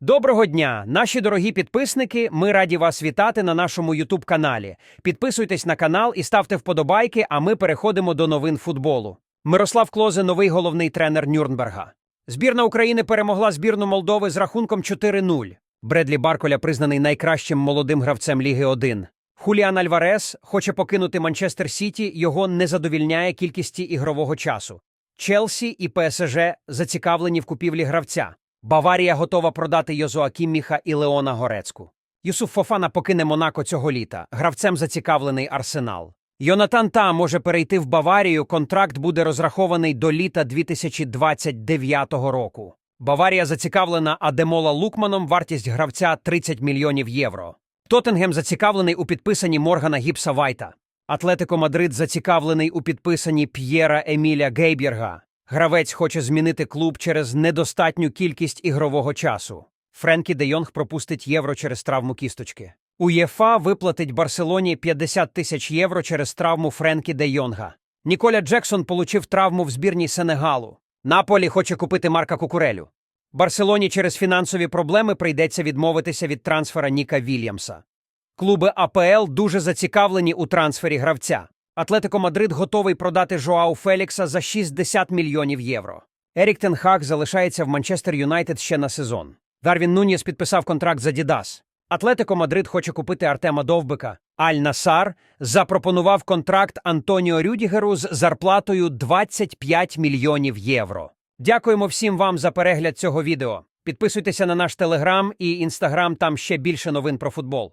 Доброго дня, наші дорогі підписники. Ми раді вас вітати на нашому Ютуб каналі. Підписуйтесь на канал і ставте вподобайки, а ми переходимо до новин футболу. Мирослав Клозе, новий головний тренер Нюрнберга. Збірна України перемогла збірну Молдови з рахунком 4-0. Бредлі Барколя приznaний найкращим молодим гравцем Ліги 1. Хуліан Альварес хоче покинути Манчестер Сіті, його не задовільняє кількісті ігрового часу. Челсі і ПСЖ зацікавлені в купівлі гравця. Баварія готова продати Йозуа Кімміха і Леона Горецьку. Юсуф Фофана покине Монако цього літа. Гравцем зацікавлений Арсенал. Йонатан Та може перейти в Баварію. Контракт буде розрахований до літа 2029 року. Баварія зацікавлена Адемола Лукманом. Вартість гравця 30 мільйонів євро. Тоттенгем зацікавлений у підписанні Моргана Гіпса Вайта. Атлетико Мадрид зацікавлений у підписанні П'єра Еміля Гейбєрга. Гравець хоче змінити клуб через недостатню кількість ігрового часу. Френкі де Йонг пропустить євро через травму кісточки. УЄФА виплатить Барселоні 50 тисяч євро через травму Френкі де Йонга. Ніколя Джексон получив травму в збірній Сенегалу. Наполі хоче купити Марка Кукурелю. Барселоні через фінансові проблеми прийдеться відмовитися від трансфера Ніка Вільямса. Клуби АПЛ дуже зацікавлені у трансфері гравця. Атлетико Мадрид готовий продати Жоау Фелікса за 60 мільйонів євро. Ерік Тенхак залишається в Манчестер Юнайтед ще на сезон. Дарвін Нуніс підписав контракт за Дідас. Атлетико Мадрид хоче купити Артема Довбика. Аль Насар запропонував контракт Антоніо Рюдігеру з зарплатою 25 мільйонів євро. Дякуємо всім вам за перегляд цього відео. Підписуйтеся на наш телеграм і інстаграм, там ще більше новин про футбол.